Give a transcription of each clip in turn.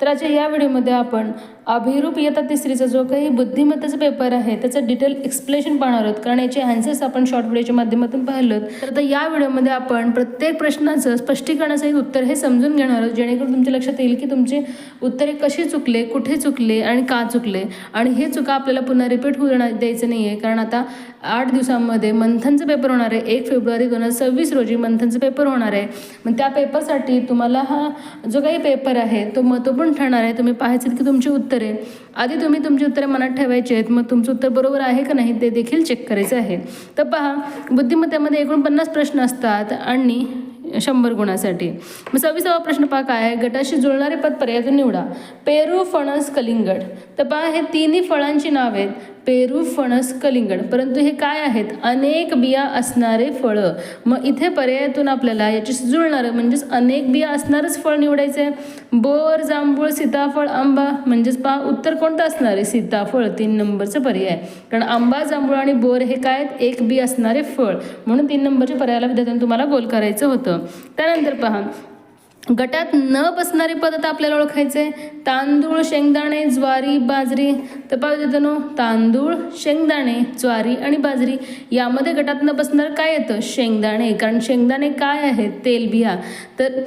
तर आजच्या या व्हिडिओमध्ये आपण अभिरूप इयत्ता तिसरीचा जो काही बुद्धिमत्तेचा पेपर आहे त्याचं डिटेल एक्सप्लेनेशन पाहणार आहोत. कारण याचे आन्सर्स आपण शॉर्ट व्हिडिओच्या माध्यमातून पाहिलं तर आता या व्हिडिओमध्ये आपण प्रत्येक प्रश्नाचं स्पष्टीकरणासहित उत्तर हे समजून घेणार आहोत. जेणेकरून तुमच्या लक्षात येईल की तुमचे उत्तरे कशी चुकले कुठे चुकले आणि का चुकले. आणि हे चुका आपल्याला पुन्हा रिपीट होऊ द्यायचं नाही आहे कारण आता आठ दिवसांमध्ये मंथनचं पेपर होणार आहे. एक फेब्रुवारी दोन हजार सव्वीस रोजी मंथनचं पेपर होणार आहे. मग त्या पेपरसाठी तुम्हाला हा जो काही पेपर आहे तो महत्त्वपूर्ण ठरणार आहे? तुम्ही पाहायचं की तुमची उत्तरे. आधी तुम्ही तुमची उत्तरे मनात ठेवायची आहेत. मग तुमचं उत्तर बरोबर आहे का नाही ते देखील चेक करायचं आहे. तर पहा बुद्धिमत्तेमध्ये एकोणपन्नास प्रश्न असतात आणि शंभर गुणासाठी. मग सव्वीसावा प्रश्न पहा काय आहे? गटाशी जुळणारे पद पर्यायातून निवडा. पेरू फणस कलिंगड. तर पहा हे तिन्ही फळांची नावे आहेत. पेरू फणस कलिंगड. परंतु हे काय आहेत? अनेक बिया असणारे फळं. मग इथे पर्यायातून आपल्याला याची जुळणारं म्हणजेच अनेक बिया असणारच फळ निवडायचं आहे बोर जांभूळ सीताफळ आंबा म्हणजेच पहा उत्तर कोणतं असणार? आहे सीताफळ तीन नंबरचं पर्याय कारण आंबा जांभूळ आणि बोर हे काय आहेत? एक बी असणारे फळ. म्हणून तीन नंबरच्या पर्यायाला विद्यार्थ्यांनी तुम्हाला गोल करायचं होतं. त्यानंतर पहा. गटात न बसणारे पदार्थ आपल्याला ओळखायचे. तांदूळ शेंगदाणे ज्वारी बाजरी. तर पाहू देतो तांदूळ शेंगदाणे ज्वारी आणि बाजरी यामध्ये गटात न बसणार काय येतं? शेंगदाणे. कारण शेंगदाणे काय आहे तेलबिया तर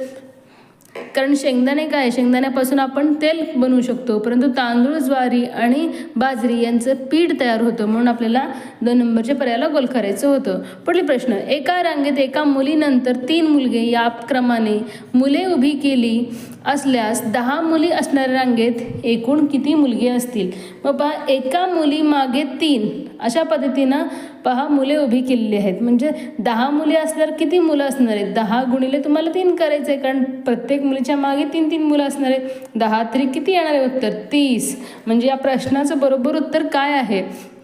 कारण शेंगदाणे काय? शेंगदाण्यापासून आपण तेल बनवू शकतो. परंतु तांदूळ ज्वारी आणि बाजरी यांचं पीठ तयार होतं म्हणून आपल्याला दोन नंबरच्या पर्यायाला गोल करायचं होतं. पुढील प्रश्न एका रांगेत एका मुलीनंतर तीन मुलगे या क्रमाने मुले उभी केली असल्यास दहा मुली असणाऱ्या रांगेत एकूण किती मुलगी असतील? मग पहा एका मुली मागे तीन. अशा पद्धतीनं पहा मुले उभी केलेली आहेत. म्हणजे दहा मुली असल्यावर किती मुलं असणार आहेत? दहा गुणिले तुम्हाला तीन करायचं आहे कारण प्रत्येक मुलीच्या मागे तीन तीन मुलं असणार आहेत. दहा तरी किती येणार आहे उत्तर? तीस. म्हणजे या प्रश्नाचं बरोबर उत्तर काय आहे?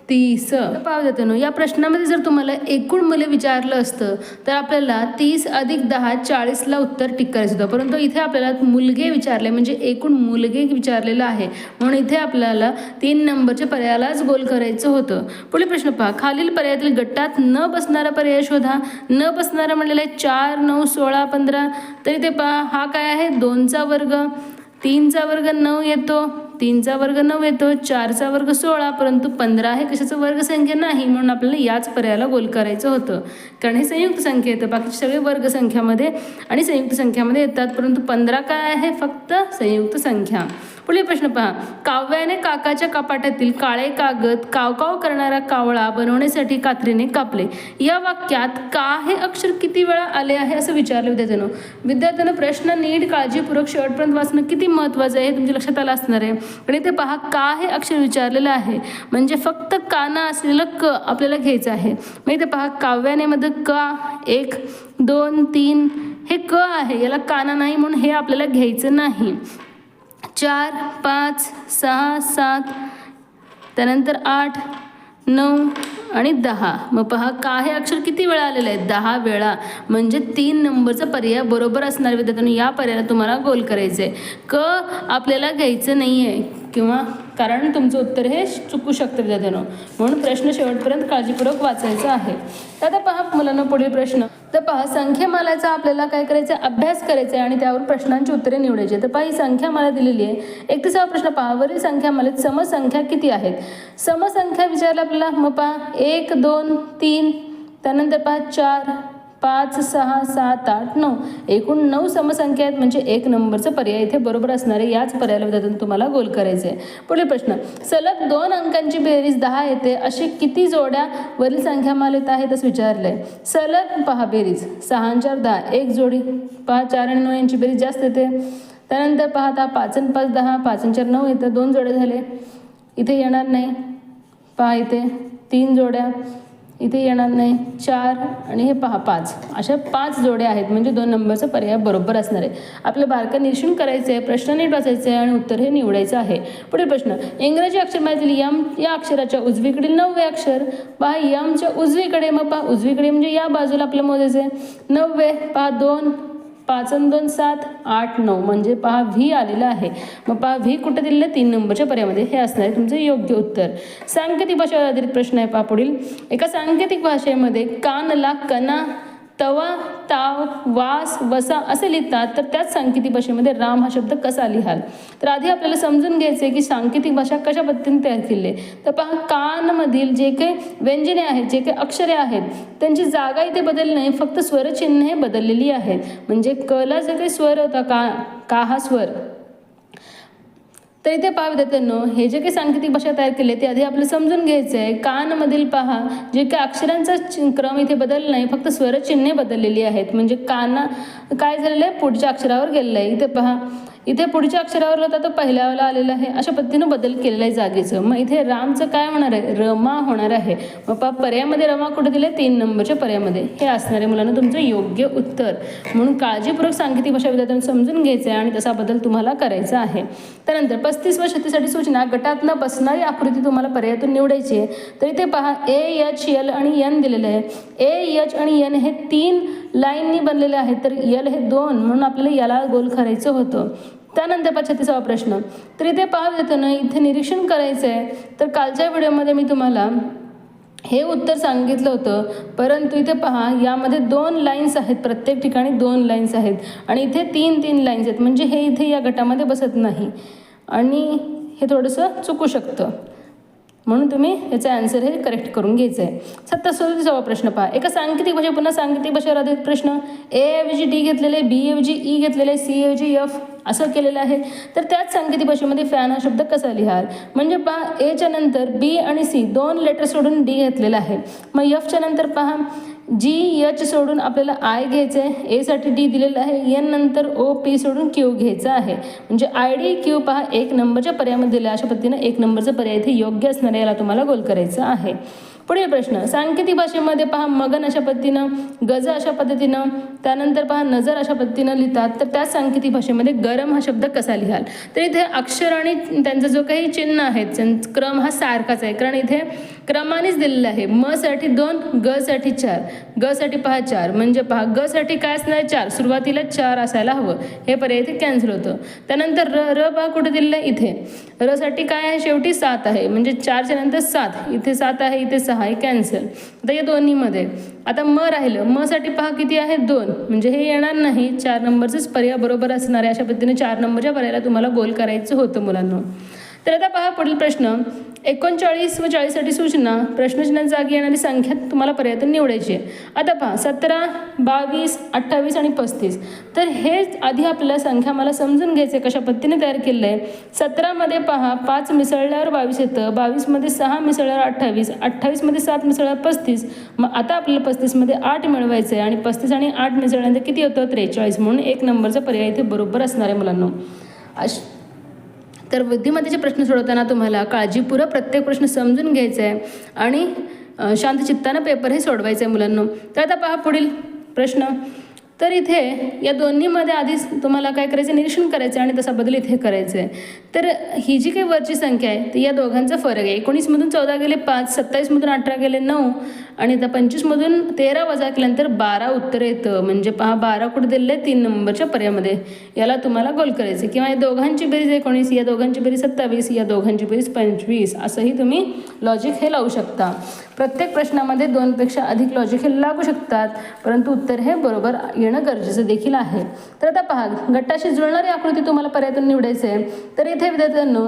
तीस. पाव देतो नो या प्रश्नामध्ये जर तुम्हाला एकूण मुले विचारलं असतं तर आपल्याला तीस अधिक दहा चाळीसला उत्तर टिक करायचं होतं. परंतु इथे आपल्याला मुलगे विचारले म्हणजे एकूण मुलगे विचारलेलं आहे. म्हणून इथे आपल्याला तीन नंबरच्या पर्यायालाच गोल करायचं होतं. पुढील प्रश्न पहा. खालील पर्यायातील गटात न बसणारा पर्याय शोधा. न बसणारा म्हणलेला आहे चार नऊ सोळा पंधरा. तर इथे पहा हा काय आहे? दोनचा वर्ग. तीनचा वर्ग नऊ येतो. तीनचा वर्ग नऊ येतो चारचा वर्ग सोळा परंतु पंधरा हे कशाचं वर्गसंख्या नाही म्हणून आपल्याला याच पर्यायाला गोल करायचं होतं. कारण हे संयुक्त संख्या येतं बाकीचे सगळे वर्ग संख्यामध्ये आणि संयुक्त संख्यामध्ये येतात परंतु पंधरा काय आहे? फक्त संयुक्त संख्या. पुढील प्रश्न पहा. काव्याने काकाच्या कपाटातील काळे कागद कावकाव करणारा कावळा बनवण्यासाठी कात्रीने कापले. या वाक्यात का हे अक्षर किती वेळा आले आहे असं विचारलं विद्यार्थ्यानं. विद्यार्थ्यानं प्रश्न नीट काळजीपूर्वक शेवटपर्यंत वाचणं किती महत्त्वाचं आहे हे तुमच्या लक्षात आलं असणार आहे. आणि ते पहा का हे अक्षर विचारलेलं आहे? म्हणजे फक्त काना असलेलं क आपल्याला घ्यायचं आहे. मग इथे पहा काव्यानेमध्ये का एक दोन तीन हे क आहे. याला काना नाही म्हणून हे आपल्याला घ्यायचं नाही. चार पाच सहा सात त्यानंतर आठ नऊ आणि दहा. मग पहा का हे अक्षर किती वेळा आलेलं आहे दहा वेळा. म्हणजे तीन नंबरचा पर्याय बरोबर असणार विद्यार्थ्यांनी या पर्यायाला तुम्हाला गोल करायचं आहे क आपल्याला घ्यायचं नाही आहे किंवा कारण तुमचं उत्तर हे चुकू शकतं विद्यार्थ्यांनो. म्हणून प्रश्न शेवटपर्यंत काळजीपूर्वक वाचायचा आहे. तर आता पहा मुलांना पुढील प्रश्न. तर पहा संख्यामालाचा आपल्याला काय करायचं आहे? अभ्यास करायचा आहे आणि त्यावर प्रश्नांची उत्तरे निवडायची तर पहा ही संख्यामाला दिलेली आहे. एकतीसावा प्रश्न पहा. वरील संख्यामालेत समसंख्या किती आहेत? समसंख्या विचारला आपल्याला. मग पहा एक दोन तीन त्यानंतर पहा चार पाच सहा सात आठ नऊ. एकूण नऊ समसंख्या आहेत म्हणजे एक नंबरचा पर्याय इथे बरोबर असणारे याच पर्यायाला त्यातून तुम्हाला गोल करायचे आहे पुढील प्रश्न. सलग दोन अंकांची बेरीज दहा येते असे किती जोड्या वरील संख्यामालेत आहेत असं विचारलं आहे सलग पहा बेरीज. सहा चार दहा. एक जोडी. पहा चार आणि नऊ यांची बेरीज जास्त येते. त्यानंतर पहा पाच आणि पाच दहा. पाच आणि चार नऊ येतं. दोन जोडे झाले. इथे येणार नाही. पहा इथे तीन जोड्या. इथे येणार नाही. चार आणि हे पहा पाच. अशा पाच जोड्या आहेत. म्हणजे दोन नंबरचा पर्याय बरोबर असणार आहे. आपलं बारकं निरीक्षण करायचं आहे प्रश्न नीट वाचायचं आहे आणि उत्तर हे निवडायचं आहे. पुढील प्रश्न. इंग्रजी अक्षर माहिती यम या अक्षराच्या उजवीकडील नववे अक्षर. पहा यमच्या उजवीकडे मग पहा उजवीकडे म्हणजे या बाजूला आपलं मोजायचं आहे. नववे पहा दोन पाच दोन सात आठ नऊ म्हणजे पहा व्ही आलेला आहे. मग पहा व्ही कुठे दिलेलं? आहे तीन नंबरच्या पर्यामध्ये हे असणार आहे तुमचं योग्य उत्तर. सांकेतिक भाषेवर आधारित प्रश्न आहे पहा पुढील. एका सांकेतिक भाषेमध्ये कानला कना तवा ताव वास वसा असे लिहितात. तर त्याच सांकेतिक भाषेमध्ये राम हा शब्द कसा लिहाल? तर आधी आपल्याला समजून घ्यायचं आहे की सांकेतिक भाषा कशा पद्धतीने तयार केली तर पहा कानमधील जे काही व्यंजने आहेत जे काही अक्षरे आहेत त्यांची जागा इथे बदलली नाही फक्त स्वरचिन्हे बदललेली आहेत. म्हणजे कला जे काही स्वर होता का का हा स्वर? तर इथे पहा विद्यार्थ्यांनो हे जे काही सांकेतिक भाषा तयार केली आहे ते आधी आपलं समजून घ्यायचं आहे कानमधील पहा जे काही अक्षरांचा चि- क्रम इथे बदलला नाही फक्त स्वरचिन्हे बदललेली आहेत. म्हणजे काना काय झालेलं आहे? पुढच्या अक्षरावर गेलेलं आहे. इथे पहा इथे पुढच्या अक्षरावर होता तो पहिल्यावाला आलेला आहे. अशा पद्धतीनं बदल केलेला आहे जागेचं. मग इथे रामचं काय होणार आहे? रमा होणार आहे. मग पहा पर्यायामध्ये रमा कुठे दिले तीन नंबरच्या पर्यायामध्ये हे असणारे मुलांना तुमचं योग्य उत्तर. म्हणून काळजीपूर्वक सांकेतिक भाषा विद्यार्थ्यांना समजून घ्यायचं आहे आणि तसा बदल तुम्हाला करायचा आहे. त्यानंतर पस्तीस व छत्तीससाठी सूचना. गटातनं बसणारी आकृती तुम्हाला पर्यायातून निवडायची आहे. तर इथे पहा ए एच यल आणि एन दिलेलं आहे. ए एच आणि एन हे तीन लाईननी बनलेले आहेत तर यल हे दोन म्हणून आपल्याला याला गोल करायचं होतं. त्यानंतर पहा छत्तीसावा प्रश्न. तर इथे पाहत ना इथे निरीक्षण करायचं आहे तर कालच्या व्हिडिओमध्ये मी तुम्हाला हे उत्तर सांगितलं होतं. परंतु इथे पहा यामध्ये दोन लाईन्स आहेत प्रत्येक ठिकाणी दोन लाईन्स आहेत. आणि इथे तीन तीन लाईन्स आहेत. म्हणजे हे इथे या गटामध्ये बसत नाही. आणि हे थोडंसं चुकू शकतं. म्हणून तुम्ही याचं आन्सर हे करेक्ट करून घ्यायचं आहे सत्ता सदतीसावा प्रश्न पहा. एका सांकेतिक भाषा पुन्हा सांकेतिक भाषेवर आधारित प्रश्न. ए डी घेतलेले बी ऐवजी ई घेतलेले सी ऐवजी एफ असं केलेलं आहे. तर त्याच सांकेतिक भाषेमध्ये फॅन हा शब्द कसा लिहाल? म्हणजे पहा एच्या नंतर बी आणि सी दोन लेटर सोडून डी घेतलेला आहे. मग एफच्या नंतर पहा. जी यच सोडून आपल्याला आय घ्यायचं आहे एसाठी डी दिलेलं आहे एन नंतर ओ पी सोडून क्यू घ्यायचं आहे. म्हणजे आय डी क्यू पहा एक नंबरच्या पर्यायामध्ये दिला अशा पद्धतीनं एक नंबरचा पर्याय इथे योग्य असणार याला तुम्हाला गोल करायचं आहे. पुढील प्रश्न सांकेतिक भाषेमध्ये पहा मगन अशा पद्धतीनं गज अशा पद्धतीनं त्यानंतर पहा नजर अशा पद्धतीनं लिहितात. तर त्याच सांकेतिक भाषेमध्ये गरम हा शब्द कसा लिहाल? तर इथे अक्षर आणि त्यांचा जो काही चिन्ह आहेत क्रम हा सारखाच आहे. कारण इथे क्रमानेच दिलेला आहे. म साठी दोन ग साठी चार. ग साठी पहा चार. म्हणजे पहा ग साठी काय असणार? चार. सुरुवातीला चार असायला हवं. हे पर्याय इथे कॅन्सल होतं. त्यानंतर र र पहा कुठे दिलेलं आहे? इथे. र साठी काय आहे? शेवटी सात आहे. म्हणजे चारच्या नंतर सात. इथे सात आहे इथे सहा आहे कॅन्सल. आता या दोन्हीमध्ये. आता म राहिलं म साठी पहा किती आहे? दोन. म्हणजे हे येणार नाही. चार नंबरचंच पर्याय बरोबर असणार आहे. अशा पद्धतीने चार नंबरच्या पर्यायाला तुम्हाला गोल करायचं होतं मुलांना. तर आता पहा पुढील प्रश्न. एकोणचाळीस व चाळीससाठी सूचना. प्रश्नचिन्हात जागी येणारी संख्या तुम्हाला पर्याय निवडायची आहे. आता पहा सतरा बावीस अठ्ठावीस आणि पस्तीस. तर हे आधी आपल्याला संख्या मला समजून घ्यायचं आहे कशा पद्धतीने तयार केलेलं आहे सतरामध्ये पहा पाच मिसळल्यावर बावीस येतं. बावीसमध्ये सहा मिसळल्यावर अठ्ठावीस. अठ्ठावीसमध्ये सात मिसळल्यावर पस्तीस. मग आता आपल्याला पस्तीसमध्ये आठ मिळवायचं आहे आणि पस्तीस आणि आठ मिसळल्यानंतर किती होतं? त्रेचाळीस. म्हणून एक नंबरचा पर्याय इथे बरोबर असणार आहे मुलांना. अश तर बुद्धिमत्तेचे प्रश्न सोडवताना तुम्हाला काळजीपूर्वक प्रत्येक प्रश्न समजून घ्यायचा आहे आणि शांत चित्तानं पेपर हे सोडवायचं आहे मुलांना. तर आता पहा पुढील प्रश्न. तर इथे या दोन्हीमध्ये आधीच तुम्हाला काय करायचं निरीक्षण करायचं आहे आणि तसा बदल इथे करायचं आहे तर ही जी काही वरची संख्या आहे ती या दोघांचा फरक आहे. एकोणीसमधून चौदा गेले पाच. सत्तावीसमधून अठरा गेले नऊ. आणि आता पंचवीसमधून तेरा वजा केल्यानंतर बारा उत्तर येतं. म्हणजे पहा बारा कुठे दिलेलं आहे तीन नंबरच्या पर्यामध्ये याला तुम्हाला गोल करायचं किंवा या दोघांची बेरीज एकोणीस या दोघांची बेरीज सत्तावीस या दोघांची बेरीज पंचवीस. असंही तुम्ही लॉजिक हे लावू शकता. प्रत्येक प्रश्नामध्ये दोनपेक्षा अधिक लॉजिक हे लागू शकतात. परंतु उत्तर हे बरोबर येणं गरजेचं देखील आहे. तर आता पहा गटाशी जुळणारी आकृती तुम्हाला पर्यायातून निवडायचं आहे तर इथे विद्यार्थ्यांनो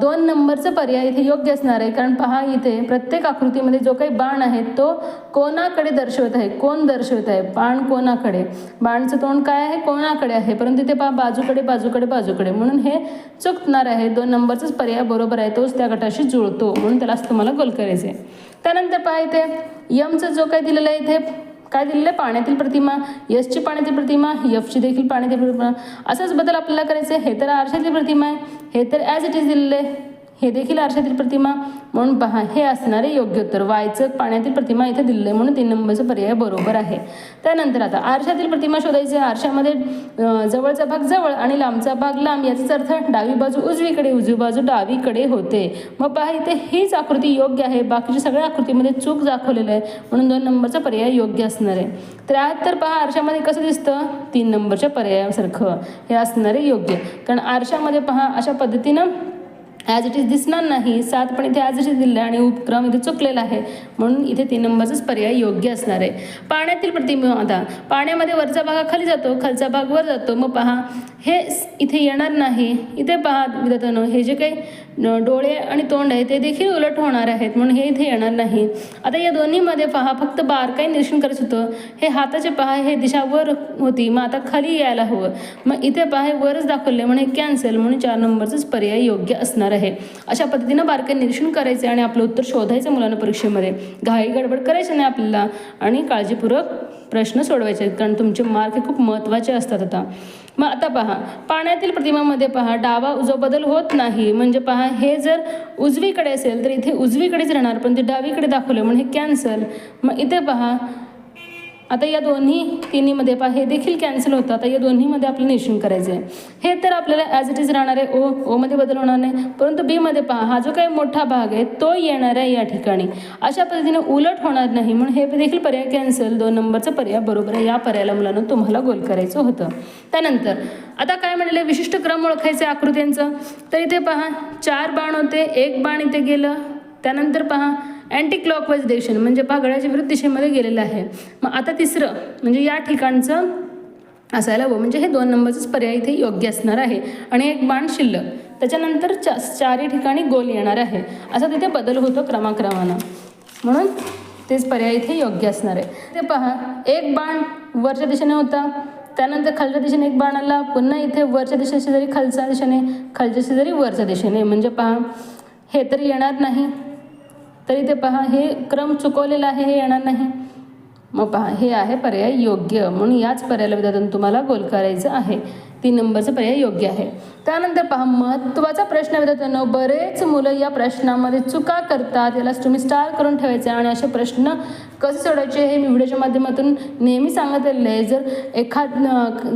दोन नंबरचं पर्याय इथे योग्य असणार आहे. कारण पहा इथे प्रत्येक आकृतीमध्ये जो काही बाण आहे तो कोणाकडे दर्शवत आहे? कोण दर्शवत आहे? बाण कोणाकडे? बाणचं तोंड काय आहे? कोणाकडे आहे? परंतु इथे पहा बाजूकडे बाजूकडे बाजूकडे. म्हणून हे चुकणार आहे. दोन नंबरचाच पर्याय बरोबर आहे तोच त्या गटाशी जुळतो. म्हणून त्यालाच तुम्हाला गोल करायचे आहे त्यानंतर पहा इथे यमचं जो काय दिलेलं आहे इथे काय दिलेलं आहे? पाण्यातील प्रतिमा यशची पाण्यातील प्रतिमा यफची देखील पाण्यातील प्रतिमा. असाच बदल आपल्याला करायचं आहे. हे तर आरशातील प्रतिमा आहे. हे तर ॲज इट इज दिलेलं आहे. हे देखील आरशातील प्रतिमा म्हणून पहा. हे असणारे योग्य उत्तर. वायचं पाण्यातील प्रतिमा इथे दिलेलं आहे म्हणून तीन नंबरचा पर्याय बरोबर आहे. त्यानंतर आता आरशातील प्रतिमा शोधायची आहे. आरशामध्ये जवळचा भाग जवळ आणि लांबचा भाग लांब. याचाच अर्थ डावी बाजू उजवीकडे उजवी बाजू डावीकडे होते. मग पहा इथे हीच आकृती योग्य आहे. बाकीच्या सगळ्या आकृतीमध्ये चूक दाखवलेलं आहे म्हणून दोन नंबरचा पर्याय योग्य असणार आहे. त्र्याहत्तर पहा आरशामध्ये कसं दिसतं? तीन नंबरच्या पर्यायासारखं. हे असणारे योग्य. कारण आरशामध्ये पहा अशा पद्धतीनं ॲज इट इज दिसणार नाही. सात पण इथे ॲज इट इज दिलं आणि उपक्रम इथे चुकलेला आहे. म्हणून इथे तीन नंबरचाच पर्याय योग्य असणार आहे. पाण्यातील प्रतिबिंब पाण्यामध्ये वरचा भाग खाली जातो खालचा भाग वर जातो. मग पहा हे इथे येणार नाही. इथे पहा विद्यार्थ्यांनो हे जे काही डोळे आणि तोंड आहे ते देखील उलट होणार आहेत. म्हणून हे इथे येणार नाही. आता या दोन्हीमध्ये पहा फक्त बारकाई निरीक्षण करायचं होतं. हे हाताचे पहा हे दिशा वर होती. मग आता खाली यायला हवं. मग इथे पहा हे वरच दाखवले म्हणून हे कॅन्सल म्हणून चार नंबरचाच पर्याय योग्य असणार आहे. अशा पद्धतीनं बारकाई निरीक्षण करायचे आणि आपलं उत्तर शोधायचं मुलांना परीक्षेमध्ये. घाई गडबड करायचं नाही आपल्याला आणि काळजीपूर्वक प्रश्न सोडवायचे आहेत. कारण तुमचे मार्क हे खूप महत्त्वाचे असतात आता. मग आता पहा पाण्यातील प्रतिमामध्ये पहा डावा उजवा बदल होत नाही. म्हणजे पहा हे जर उजवीकडे असेल तर इथे उजवीकडेच राहणार पण ते डावीकडे दाखवलं म्हणजे हे कॅन्सल मग इथे पहा आता या दोन्ही तिन्हीमध्ये पहा हे देखील कॅन्सल होतं. आता या दोन्हीमध्ये आपलं निरीक्षण करायचं आहे हे तर आपल्याला ॲज इट इज राहणार आहे. ओ ओमध्ये बदल होणार नाही. परंतु बीमध्ये पहा हा जो काही मोठा भाग आहे तो येणार आहे या ठिकाणी. अशा पद्धतीने उलट होणार नाही म्हणून हे देखील पर्याय कॅन्सल दोन नंबरचा पर्याय बरोबर आहे. या पर्यायाला मुलांना तुम्हाला गोल करायचं होतं. त्यानंतर आता काय म्हणले? विशिष्ट क्रम ओळखायचे आकृत्यांचं. तर इथे पहा चार बाण होते एक बाण इथे गेलं. त्यानंतर पहा अँटी क्लॉकवाईज डिरेक्शन म्हणजे पहा घड्याच्या विरुद्ध दिशेमध्ये गेलेलं आहे. मग आता तिसरं म्हणजे या ठिकाणचं असायला हवं. म्हणजे हे दोन नंबरचंच पर्याय इथे योग्य असणार आहे. आणि एक बाण शिल्लक. त्याच्यानंतर चा चारही ठिकाणी गोल येणार आहे. असा तिथे बदल होतो क्रमाक्रमानं. म्हणून तेच पर्याय इथे योग्य असणार आहे. ते पहा एक बाण वरच्या दिशेने होता. त्यानंतर खालच्या दिशेने एक बाण आला. पुन्हा इथे वरच्या दिशेशेजारी खालच्या दिशेने खालच्या शेजारी वरच्या दिशेने. म्हणजे पहा हे तर येणार नाही. तर इथे पहा हे क्रम चुकवलेला आहे हे येणार नाही. मग पहा हे आहे पर्याय योग्य. म्हणून याच पर्यायाला विद्यार्थ्यांना तुम्हाला गोल करायचं आहे. तीन नंबरचा पर्याय योग्य आहे. त्यानंतर पहा महत्त्वाचा प्रश्न विद्यार्थ्यांना बरेच मुलं या प्रश्नामध्ये चुका करतात. यालाच तुम्ही स्टार करून ठेवायचे आणि असे प्रश्न कसे सोडायचे हे मी व्हिडिओच्या माध्यमातून नेहमी सांगत आलेले आहे. जर एखाद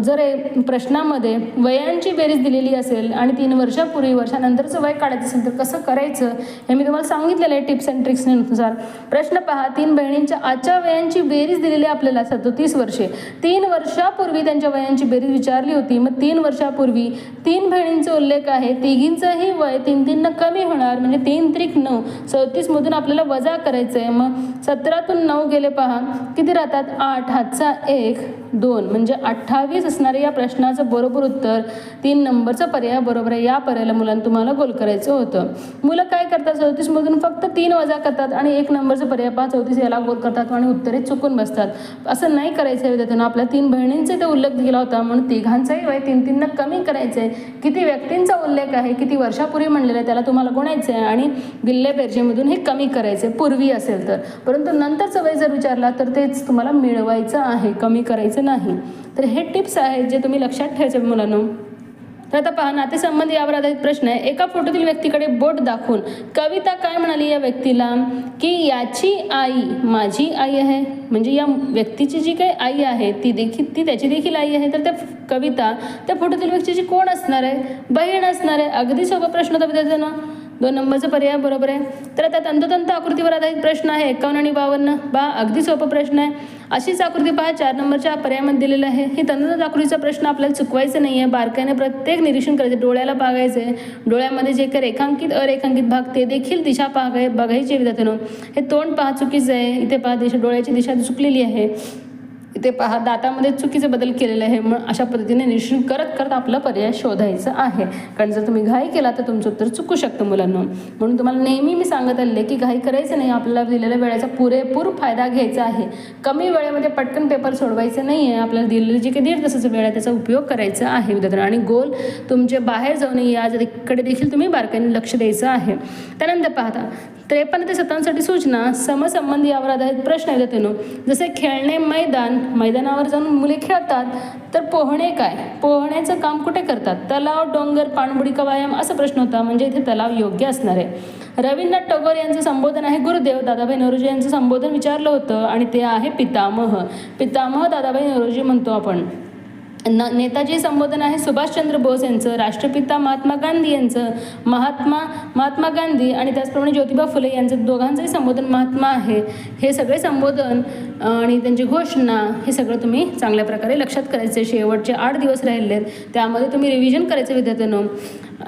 जर ए- प्रश्नामध्ये वयांची बेरीज दिलेली असेल आणि तीन वर्षापूर्वी वर्षानंतरचं वय काढायचं असेल तर कसं करायचं हे मी तुम्हाला सांगितलेलं आहे टिप्स अँड ट्रिक्सनुसार प्रश्न पहा तीन बहिणींच्या आजच्या वयांची बेरीज दिलेली आहे आपल्याला सदोतीस वर्षे. तीन वर्षापूर्वी त्यांच्या वयांची बेरीज विचारली होती. मग तीन वर्षापूर्वी तीन बहिणी बहिणींचा उल्लेख आहे तिघींचंही वय तीन तीन कमी होणार म्हणजे तीन त्रिक नऊ. चौतीसमधून आपल्याला वजा करायचं आहे मग सतरातून नऊ गेले पहा. किती राहतात? आठ. हातचा एक दोन. म्हणजे अठ्ठावीस असणारे या प्रश्नाचं बरोबर उत्तर तीन नंबरचा पर्याय बरोबर आहे. या पर्यायाला मुलांना तुम्हाला गोल करायचं होतं. मुलं काय करतात? चौतीसमधून फक्त तीन वजा करतात आणि एक नंबरचा पर्याय पहा. चौतीस याला गोल करतात आणि उत्तरे चुकून बसतात. असं नाही करायचं आहे. विद्यार्थ्यांना आपल्या तीन बहिणींचा ते उल्लेख दिला होता. म्हणून तिघांचाही वय तीन तीननं कमी करायचं आहे किती व्यक्तींचा उल्लेख आहे किती वर्षापूर्वी म्हणलेलं आहे त्याला तुम्हाला गुणायचं आहे आणि गिल्ले बेरजेमधून हे कमी करायचे पूर्वी असेल तर. परंतु नंतरचं वय जर विचारला तर तेच तुम्हाला मिळवायचं आहे कमी करायचं नाही. तर हे टिप्स आहेत जे तुम्ही लक्षात ठेवायचे मुलांना. तर आता पहा नातेसंबंधी यावर आधारित प्रश्न आहे. एका फोटोतील व्यक्तीकडे बोट दाखवून कविता काय म्हणाली या व्यक्तीला? की याची आई माझी आई आहे. म्हणजे या व्यक्तीची जी काही आई आहे ती देखील ती त्याची देखील आई आहे. तर त्या कविता त्या फोटोतील व्यक्तीची कोण असणार आहे? बहीण असणार आहे. अगदी सोपा प्रश्न होता विद्यार्थ्यांना. दोन नंबरचा पर्याय बरोबर आहे. तर आता तंतोतंत आकृतीवर आधारित प्रश्न आहे. एकावन्न आणि बावन्न बा अगदी सोपा प्रश्न आहे. अशीच आकृती पहा चार नंबरच्या पर्यायामध्ये दिलेलं आहे. हे तंतोतंत आकृतीचा प्रश्न आपल्याला चुकवायचं नाही आहे बारकाईने प्रत्येक निरीक्षण करायचं. डोळ्याला बघायचं आहे डोळ्यामध्ये जे काही रेखांकित अरेखांकित भाग ते देखील दिशा पाहाय बघायची विद्यार्थ्यानं. हे तोंड पहा चुकीचं आहे. इथे पहा दिशा डोळ्याची दिशा चुकलेली आहे. इथे पहा दातामध्ये चुकीचे बदल केलेले आहे मग अशा पद्धतीने निरीक्षण करत करत आपला पर्याय शोधायचा आहे. कारण जर तुम्ही घाई केला तर तुमचं उत्तर चुकू शकतं मुलांना. म्हणून तुम्हाला नेहमी मी सांगत आले की घाई करायचं नाही आपल्याला दिलेल्या वेळेचा पुरेपूर फायदा घ्यायचा आहे. कमी वेळेमध्ये पटकन पेपर सोडवायचं नाही आहे आपल्याला दिलेली जी काही दीड तासाचा वेळ आहे त्याचा उपयोग करायचा आहे विद्यार्थ्यांना. आणि गोल तुमचे बाहेर जाऊ नये याकडे देखील तुम्ही बारकाईने लक्ष द्यायचं आहे. त्यानंतर पाहता त्रेपन्न ते सत्तावन्नसाठी सूचना समसंबंधी यावर आधारित प्रश्न आहे विद्यार्थ्यांनो जसे खेळणे मैदान मैदानावर जाऊन मुले खेळतात तर पोहणे काय? पोहण्याचं काम कुठे करतात? तलाव डोंगर पाणबुडी का व्यायाम? असा प्रश्न होता म्हणजे इथे तलाव योग्य असणार आहे. रवींद्रनाथ टागोर यांचं संबोधन आहे गुरुदेव. दादाभाई नवरोजी यांचं संबोधन विचारलं होतं आणि ते आहे पितामह. पितामह दादाभाई नवरोजी म्हणतो आपण. न नेताजी संबोधन आहे सुभाषचंद्र बोस यांचं राष्ट्रपिता महात्मा गांधी यांचं महात्मा महात्मा गांधी आणि त्याचप्रमाणे ज्योतिबा फुले यांचं दोघांचंही संबोधन महात्मा आहे. हे सगळे संबोधन आणि त्यांची घोषणा हे सगळं तुम्ही चांगल्या प्रकारे लक्षात करायचे. शेवटचे आठ दिवस राहिले आहेत त्यामध्ये तुम्ही रिव्हिजन करायचं विद्यार्थ्यांनो.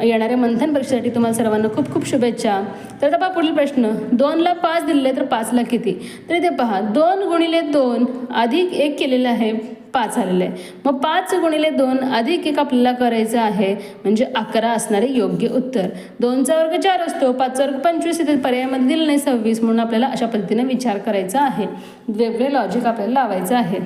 येणाऱ्या मंथन परीक्षेसाठी तुम्हाला सर्वांना खूप खूप शुभेच्छा. तर आता पहा पुढील प्रश्न. दोनला पाच दिलेले तर पाचला किती? तर इथे पहा दोन गुणिले दोन अधिक एक केलेलं आहे पाच आलेलं आहे. मग पाच गुणिले दोन अधिक एक आपल्याला करायचं आहे म्हणजे अकरा असणारे योग्य उत्तर. दोनचा वर्ग चार असतो पाचचा वर्ग पंचवीस इथे पर्यायामध्ये दिलं नाही सव्वीस म्हणून आपल्याला अशा पद्धतीने विचार करायचा आहे. वेगळे लॉजिक आपल्याला लावायचं आहे.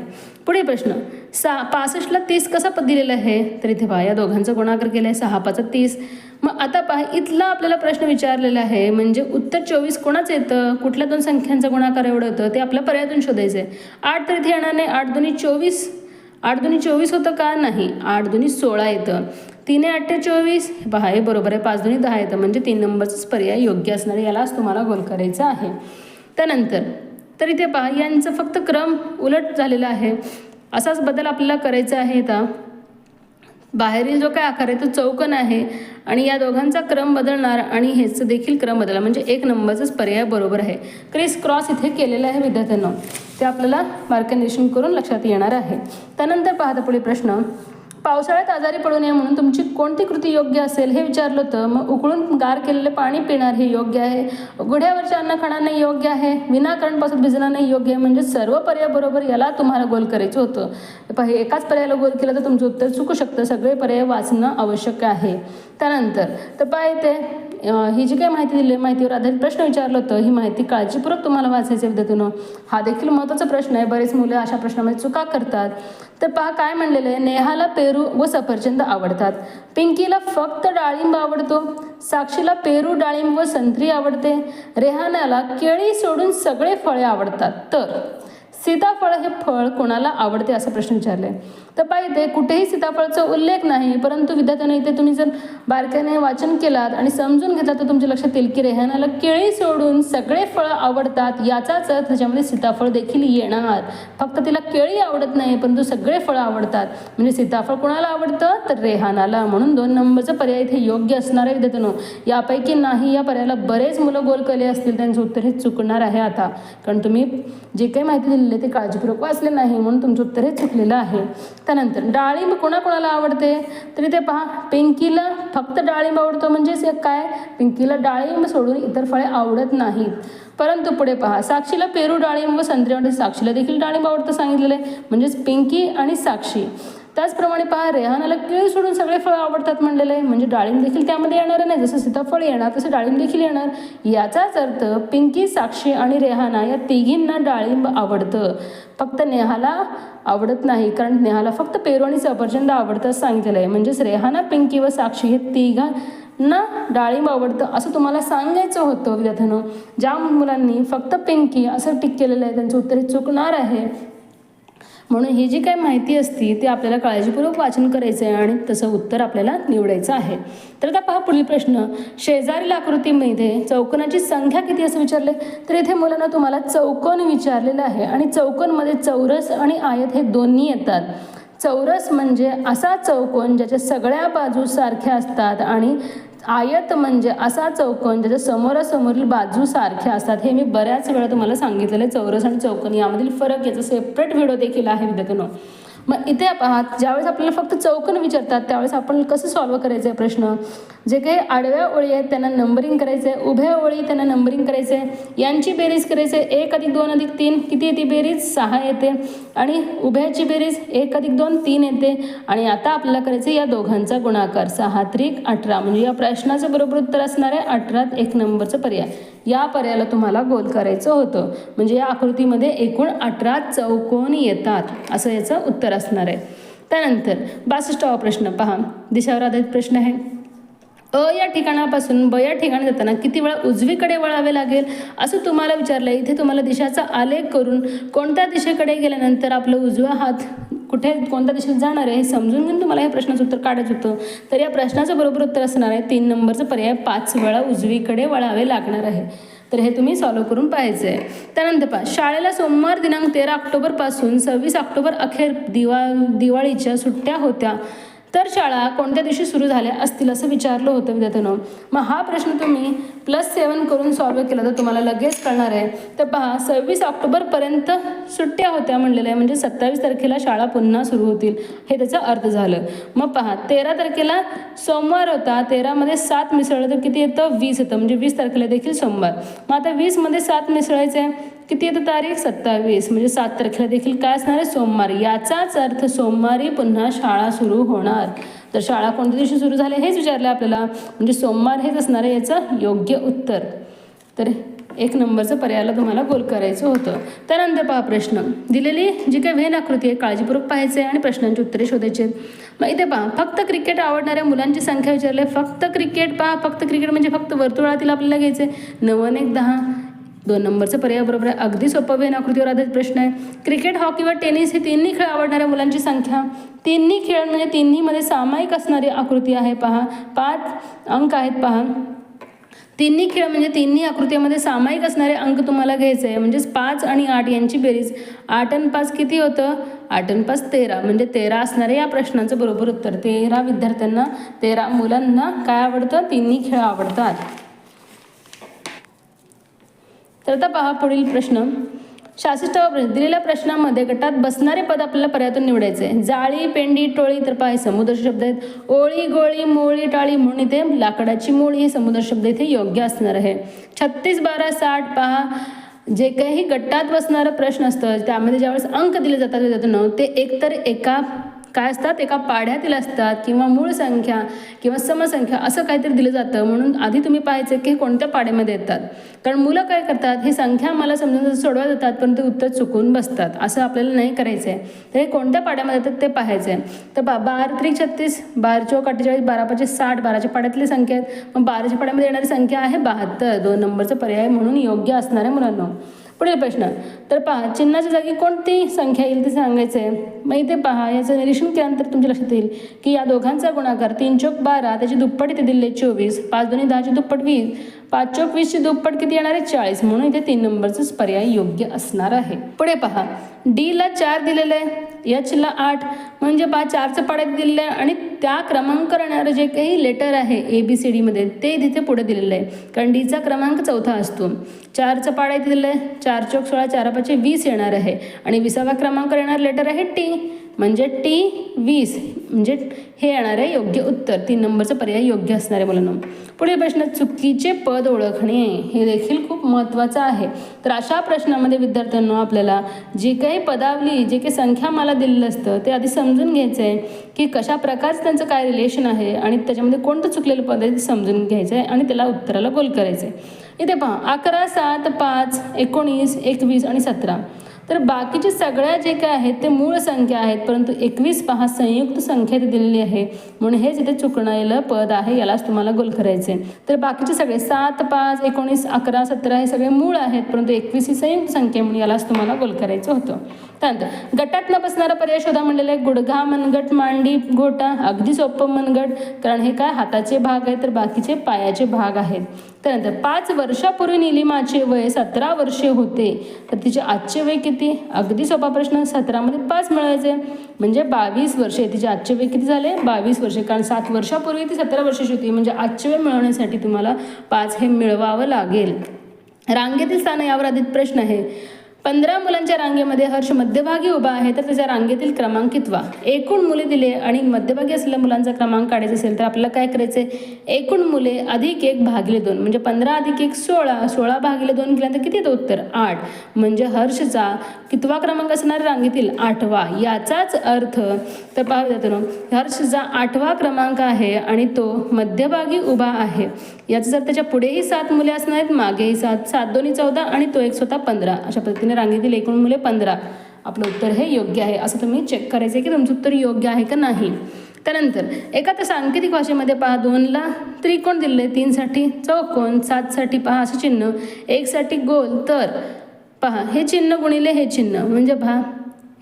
पुढे प्रश्न. सा पासष्टला तीस कसा पद दिलेला आहे? तर इथे पहा या दोघांचा गुणाकार केला आहे सहा पाचा तीस. मग आता पहा इथला आपल्याला प्रश्न विचारलेला आहे म्हणजे उत्तर चोवीस कोणाचं येतं? कुठल्या दोन संख्यांचा गुणाकार एवढं होतं? ते आपल्या पर्यायातून शोधायचं आहे आठ तर इथे येणार नाही आठ दोन्ही चोवीस. आठ दोन्ही चोवीस होतं का? नाही. आठ दोन्ही सोळा येतं. तीन आठ चोवीस. पहा हे बरोबर आहे पाच दोन्ही दहा येतं. म्हणजे तीन नंबरचाच पर्याय योग्य असणार यालाच तुम्हाला गोल करायचा आहे. त्यानंतर तर इथे पहा यांचं फक्त क्रम उलट झालेला आहे. असाच बदल आपल्याला करायचा आहे आता बाहेरील जो काय आकार आहे तो चौकन आहे आणि या दोघांचा क्रम बदलणार आणि हेच देखील क्रम बदलणार. म्हणजे एक नंबरचाच पर्याय बरोबर आहे. क्रिस क्रॉस इथे केलेलं आहे विद्यार्थ्यांना. ते आपल्याला मार्गदर्शन करून लक्षात येणार आहे. त्यानंतर पाहता पुढे प्रश्न. पावसाळ्यात आजारी पडू नये म्हणून तुमची कोणती कृती योग्य असेल हे विचारलं होतं मग उकळून गार केलेले पाणी पिणार हे योग्य आहे. गुढ्यावरचे अन्न खाणार नाही योग्य आहे. विनाकारणपासून भिजणार नाही योग्य आहे. म्हणजे सर्व पर्यायाबरोबर याला तुम्हाला गोल करायचं होतं. पहा हे एकाच पर्यायाला गोल केलं तर तुमचं उत्तर चुकू शकतं. सगळे पर्याय वाचणं आवश्यक आहे. त्यानंतर तर पहा ते ही जी काही माहिती दिली आहे, माहितीवर आधारित प्रश्न विचारलं होतं ही माहिती काळजीपूर्वक तुम्हाला वाचायची आहे विद्यार्थ्यांनो हा देखील महत्त्वाचा प्रश्न आहे. बरेच मुलं अशा प्रश्नामध्ये चुका करतात. तर पहा काय म्हणलेलं आहे. नेहाला पेरू व सफरचंद आवडतात. पिंकीला फक्त डाळिंब आवडतो. साक्षीला पेरू डाळिंब व संत्री आवडते. रेहानाला केळी सोडून सगळे फळे आवडतात. तर सीताफळ हे फळ कोणाला आवडते असा प्रश्न विचारले तर पाहिजे कुठेही सीताफळचा उल्लेख नाही परंतु विद्यार्थ्यांना इथे तुम्ही जर बारकाईने वाचन केलात आणि समजून घेतलात तर तुमच्या लक्षात येईल की रेहानाला केळी सोडून सगळे फळं आवडतात याचाच अर्थ त्याच्यामध्ये सीताफळ देखील येणार. फक्त तिला केळी आवडत नाही परंतु सगळे फळं आवडतात. म्हणजे सीताफळ कोणाला आवडतं? तर रेहानाला. म्हणून दोन नंबरचा पर्याय इथे योग्य असणार आहे विद्यार्थ्यांनो. यापैकी नाही या पर्यायाला बरेच मुलं गोल केले असतील त्यांचं उत्तर हे चुकणार आहे आता. कारण तुम्ही जे काही माहिती दिली दिलेली ते काळजीपूर्वक वाचले नाही म्हणून तुमचं उत्तर हे चुकलेलं आहे. त्यानंतर डाळिंब कोणाकोणाला आवडते? तर इथे पहा पिंकीला फक्त डाळिंब आवडतो म्हणजेच एक काय? पिंकीला डाळिंब सोडून इतर फळे आवडत नाहीत. परंतु पुढे पहा साक्षीला पेरू डाळिंब व संत्री आवडते साक्षीला देखील डाळिंब आवडतं सांगितलेलं आहे म्हणजेच पिंकी आणि साक्षी. त्याचप्रमाणे पहा रेहानाला केळी सोडून सगळे फळं आवडतात म्हणलेलं आहे. म्हणजे डाळिंब देखील त्यामध्ये येणार नाही. जसं सीताफळ येणार तसं डाळिंब देखील येणार. याचाच अर्थ पिंकी साक्षी आणि रेहाना या तिघींना डाळिंब आवडतं. फक्त नेहाला आवडत नाही कारण नेहाला फक्त पेरू आणि सफरचंद आवडतं सांगितलेलं आहे. म्हणजेच रेहाना पिंकी व साक्षी हे तिघांना डाळिंब आवडतं असं तुम्हाला सांगायचं होतं विद्यार्थ्यांनो. ज्या मुलांनी फक्त पिंकी असं टिक केलेलं आहे त्यांचं उत्तर हे चुकणार आहे. म्हणून ही जी काही माहिती असती ती आपल्याला काळजीपूर्वक वाचन करायचं आहे आणि तसं उत्तर आपल्याला निवडायचं आहे. तर आता पहा पुढील प्रश्न. शेजारील आकृतीमध्ये चौकोनाची संख्या किती असं विचारले तर इथे मुलांना तुम्हाला चौकोन विचारलेलं आहे आणि चौकोनमध्ये चौरस आणि आयत हे दोन्ही येतात. चौरस म्हणजे असा चौकोन ज्याच्या सगळ्या बाजू सारख्या असतात आणि आयत म्हणजे असा चौकोन ज्याच्या समोरासमोरील बाजू सारख्या असतात. हे मी बऱ्याच वेळा तुम्हाला सांगितलेलं आहे. चौरस आणि चौकोन यामधील फरक याचा सेपरेट व्हिडिओ देखील आहे विद्यार्थ्यांनो. मग इथे पाहात ज्यावेळेस आपल्याला फक्त चौकोन विचारतात त्यावेळेस आपण कसं सॉल्व्ह करायचं आहे प्रश्न? जे काही आडव्या ओळी आहेत त्यांना नंबरिंग करायचं आहे उभ्या ओळी त्यांना नंबरिंग करायचं आहे यांची बेरीज करायचं आहे एक अधिक दोन अधिक तीन किती येते बेरीज? सहा येते. आणि उभ्याची बेरीज एक अधिक दोन तीन येते. आणि आता आपल्याला करायचं आहे या दोघांचा गुणाकार. सहा त्रिक अठरा म्हणजे या प्रश्नाचं बरोबर उत्तर असणार आहे अठरात एक नंबरचं पर्याय. या पर्यायाला तुम्हाला गोल करायचं होतं. म्हणजे या आकृतीमध्ये एकूण अठरा चौकोन येतात असं याचं उत्तर असणार आहे. त्यानंतर बासष्टावा प्रश्न पहा. दिशावर आधारित प्रश्न आहे. अ या ठिकाणापासून ब या ठिकाणी जाताना किती वेळा उजवीकडे वळावे लागेल असं तुम्हाला विचारलं इथे तुम्हाला दिशाचा आलेख करून कोणत्या दिशेकडे गेल्यानंतर आपलं उजवा हात कुठे कोणत्या दिशेत जाणार आहे हे समजून घेऊन तुम्हाला या प्रश्नाचं उत्तर काढायचं होतं. तर या प्रश्नाचं बरोबर उत्तर असणार आहे तीन नंबरचं पर्याय पाच वेळा उजवीकडे वळावे लागणार आहे. तर हे तुम्ही सॉल्व करून पाहायचं आहे त्यानंतर पहा शाळेला सोमवार दिनांक तेरा ऑक्टोबरपासून सव्वीस ऑक्टोबर अखेर दिवा दिवाळीच्या सुट्ट्या होत्या. तर शाळा कोणत्या दिवशी सुरू झाल्या असतील असं विचारलं होतं विद्यार्थ्यांनो. मग हा प्रश्न तुम्ही प्लस सेवन करून सॉल्व्ह केला तर तुम्हाला लगेच कळणार आहे. तर पहा सव्वीस ऑक्टोबरपर्यंत सुट्ट्या होत्या म्हणलेल्या आहे म्हणजे सत्तावीस तारखेला शाळा पुन्हा सुरू होतील. हे त्याचा अर्थ झालं. मग पहा तेरा तारखेला सोमवार होता. तेरामध्ये सात मिसळलं तर किती येतं? वीस येतं. म्हणजे वीस तारखेला देखील सोमवार. मग आता वीसमध्ये सात मिसळायचं आहे. किती येतं तारीख? सत्तावीस. म्हणजे सात तारखेला देखील काय असणार आहे? सोमवार. याचाच अर्थ सोमवारी पुन्हा शाळा सुरू होणार. तर शाळा कोणत्या दिवशी सुरू झाल्या हेच विचारलं आपल्याला. म्हणजे सोमवार हेच असणार आहे याचं योग्य उत्तर. तर एक नंबरचं पर्यायाला तुम्हाला गोल करायचं होतं. त्यानंतर पहा प्रश्न. दिलेली जी काही वेन आकृती आहे काळजीपूर्वक पाहायचं आहे आणि प्रश्नांची उत्तरे शोधायचे. मग इथे पहा फक्त क्रिकेट आवडणाऱ्या मुलांची संख्या विचारली फक्त क्रिकेट पहा. फक्त क्रिकेट म्हणजे फक्त वर्तुळातील आपल्याला घ्यायचं आहे नवन एक दहा. दोन नंबरचं पर्याय बरोबर आहे. अगदी सोपं वेन आकृतीवर आधारित प्रश्न आहे. क्रिकेट हॉकी व टेनिस हे तिन्ही खेळ आवडणाऱ्या मुलांची संख्या. तिन्ही खेळ म्हणजे तिन्हीमध्ये सामायिक असणारी आकृती आहे पहा. पाच अंक आहेत पहा. तिन्ही खेळ म्हणजे तिन्ही आकृतीमध्ये सामायिक असणारे अंक तुम्हाला घ्यायचे आहे. म्हणजेच पाच आणि आठ यांची बेरीज. आठ आणि पाच किती होतं? आठ आणि पाच तेरा. म्हणजे तेरा असणारे या प्रश्नाचं बरोबर उत्तर. तेरा विद्यार्थ्यांना तेरा मुलांना काय आवडतं? तिन्ही खेळ आवडतात. तर आता पहा पुढील प्रश्न. शासिष्टावा प्रश्न दिलेल्या प्रश्नामध्ये गटात बसणारे पद आपल्याला पर्यातून निवडायचे आहे. जाळी पेंडी टोळी तर पहा हे समुद्र शब्द आहेत. ओळी गोळी मोळी टाळी म्हणून इथे लाकडाची मोळी हे समुद्र शब्द इथे योग्य असणार आहे. छत्तीस बारा साठ पहा जे काही गटात बसणारं प्रश्न असतं त्यामध्ये ज्यावेळेस अंक दिले जातात विद्यार्थ्यांनो ते एकतर एका काय असतात? एका पाढ्यातील असतात किंवा मूळ संख्या किंवा समसंख्या असं काहीतरी दिलं जातं. म्हणून आधी तुम्ही पाहायचं की हे कोणत्या पाड्यामध्ये येतात. कारण मुलं काय करतात? ही संख्या मला समजून सोडवा जातात पण ते उत्तर चुकून बसतात. असं आपल्याला नाही करायचं आहे तर हे कोणत्या पाड्यामध्ये येतात ते पाहायचं आहे तर बा बारा त्रिक छत्तीस बारा चौक अठ्ठेचाळीस बारा पाचशे साठ बाराच्या पाड्यातली संख्या आहेत. मग बाराच्या पाड्यामध्ये येणारी संख्या आहे बहात्तर. दोन नंबरचा पर्याय म्हणून योग्य असणार आहे मुलांना. पुढील प्रश्न. तर पहा चिन्हाच्या जागी कोणती संख्या येईल ते सांगायचं आहे मग इथे पहा याचं निरीक्षण केल्यानंतर तुमच्या लक्षात येईल की या दोघांचा गुणाकार तीन चौक बारा त्याची दुप्पट इथे दिले चोवीस पाच दोन्ही दहाची दुप्पट वीस पाच चौक वीसची दुप्पट किती येणार? आहे चाळीस. म्हणून इथे तीन नंबरचाच पर्याय योग्य असणार आहे. पुढे पहा. डीला चार दिलेलं आहे. यचला आठ. म्हणजे पहा चारचं पाड्यात दिलेलं आहे. आणि त्या क्रमांक राहणारं जे काही लेटर आहे ए बी सी डीमध्ये ते तिथे पुढे दिलेलं आहे. कारण डीचा क्रमांक चौथा असतो. चारचं पाड्यात दिलेलं आहे. चार चौक सोळा चार पाचशे वीस येणार आहे. आणि विसावा क्रमांक येणार लेटर आहे टी म्हणजे टी वीस म्हणजे हे येणार आहे योग्य उत्तर. तीन नंबरचं पर्याय योग्य असणार आहे मुलांना. पुढे प्रश्न चुकीचे पद ओळखणे हे देखील खूप महत्त्वाचं आहे. तर अशा प्रश्नामध्ये विद्यार्थ्यांना आपल्याला जी काही पदावली जे काही संख्या मला दिलेलं असतं ते आधी समजून घ्यायचं आहे की कशा प्रकारचं त्यांचं काय रिलेशन आहे आणि त्याच्यामध्ये कोणतं चुकलेलं पद आहे ते समजून घ्यायचं आहे आणि त्याला उत्तराला गोल करायचं आहे. इथे पहा अकरा सात पाच एकोणीस एकवीस आणि सतरा. तर बाकीचे सगळ्या जे काय आहेत ते मूळ संख्या आहेत परंतु एकवीस पहा संयुक्त संख्या दिलेली आहे. म्हणून हेच इथे चुकणायलं पद आहे यालाच तुम्हाला गोल करायचे तर बाकीचे सगळे सात पाच एकोणीस अकरा सतरा हे सगळे मूळ आहेत परंतु एकवीस ही संयुक्त संख्या म्हणून यालाच तुम्हाला गोल करायचं होतं. त्यानंतर गटात न बसणारा पर्याय शोधा म्हणलेला आहे गुडघा मनगट मांडी घोटा अगदी सोपं मनगट कारण हे काय हाताचे भाग आहेत तर बाकीचे पायाचे भाग आहेत. त्यानंतर पाच वर्षापूर्वी निलिमाचे वय सतरा वर्षे होते. तर तिचे आजचे वय किती? अगदी सोपा प्रश्न सतरामध्ये पाच मिळवायचे म्हणजे बावीस वर्षे तिचे आजचे वय किती झाले? बावीस वर्षे कारण सात वर्षापूर्वी ती सतरा वर्षाची होती. म्हणजे आजचे वय मिळवण्यासाठी तुम्हाला पाच हे मिळवावं लागेल. रांगेतील स्थान यावर आधित प्रश्न आहे. पंधरा मुलांच्या रांगेमध्ये हर्ष मध्यभागी उभा आहे तर त्याच्या रांगेतील क्रमांक कितवा? एकूण मुले दिले आणि मध्यभागी असलेल्या मुलांचा क्रमांक काढायचा असेल तर आपल्याला काय करायचे एकूण मुले अधिक एक भागिले दोन म्हणजे पंधरा अधिक एक सोळा सोळा भागिले दोन केल्यानंतर किती येतं उत्तर? आठ. म्हणजे हर्षचा कितवा क्रमांक असणार रांगेतील? आठवा. याचाच अर्थ तर पाहू जातो हर्षचा आठवा क्रमांक आहे आणि तो मध्यभागी उभा आहे. याचं जर त्याच्या पुढेही सात मुले असणार आहेत मागेही सात सात दोन्ही चौदा आणि तो एक स्वतः पंधरा. अशा पद्धतीने रांगेतील एकूण मुले पंधरा. आपलं उत्तर हे योग्य आहे. असं तुम्ही चेक करायचं आहे की तुमचं उत्तर योग्य आहे का नाही. त्यानंतर एका तर सांकेतिक भाषेमध्ये पहा. दोनला त्रिकोण दिले तीनसाठी चौकोन सातसाठी पहा. असं चिन्ह. एकसाठी गोल. तर पहा. हे चिन्ह गुणिले हे चिन्ह. म्हणजे पहा.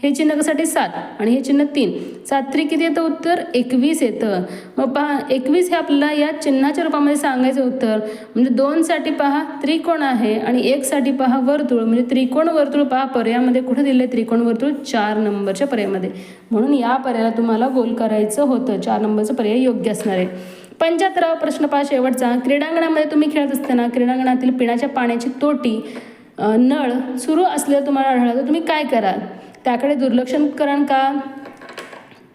हे चिन्ह कसाठी सात आणि हे चिन्ह तीन. सात त्रिक किती येतं उत्तर? एकवीस येतं. मग पहा एकवीस हे आपल्याला या चिन्हाच्या रूपामध्ये सांगायचं उत्तर. म्हणजे दोनसाठी पहा त्रिकोण आहे आणि एकसाठी पहा वर्तुळ. म्हणजे त्रिकोण वर्तुळ पहा पर्यायामध्ये कुठे दिलं आहे त्रिकोण वर्तुळ? चार नंबरच्या पर्यायामध्ये. म्हणून या पर्यायाला तुम्हाला गोल करायचं होतं. चार नंबरचं पर्याय योग्य असणार आहे. पंच्याहत्तरावा प्रश्न पहा शेवटचा. क्रीडांगणामध्ये तुम्ही खेळत असताना क्रीडांगणातील पिण्याच्या पाण्याची तोटी नळ सुरू असलेलं तुम्हाला आढळलं. तर तुम्ही काय कराल? त्याकडे दुर्लक्ष करण का?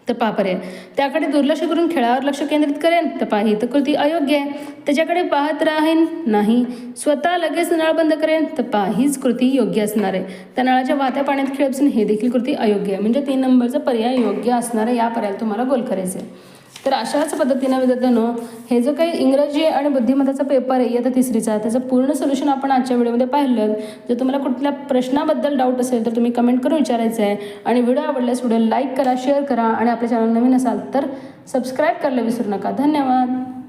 तर पहा पर्याय त्याकडे दुर्लक्ष करून खेळावर लक्ष केंद्रित करेन तर पाही तर कृती अयोग्य आहे. त्याच्याकडे पाहत राहीन नाही. स्वतः लगेच नळ बंद करेन तर पाहीच कृती योग्य असणार आहे. त्या नळाच्या वाहत्या पाण्यात खेळ असून हे देखील कृती अयोग्य आहे. म्हणजे तीन नंबरचा पर्याय योग्य असणार आहे या पर्याय तुम्हाला गोल करायचं आहे तर अशाच पद्धतीनं विद्यार्थ्यांनो हे जो काही इंग्रजी आणि बुद्धिमत्ताचा पेपर आहे आता तिसरीचा त्याचं पूर्ण सोल्युशन आपण आजच्या व्हिडिओमध्ये पाहिलं. जर तुम्हाला कुठल्या प्रश्नाबद्दल डाऊट असेल तर तुम्ही कमेंट करून विचारायचं आहे आणि व्हिडिओ आवडल्यास व्हिडिओ लाईक करा शेअर करा. आणि आपल्या चॅनल नवीन असाल तर सबस्क्राईब करायला विसरू नका. धन्यवाद.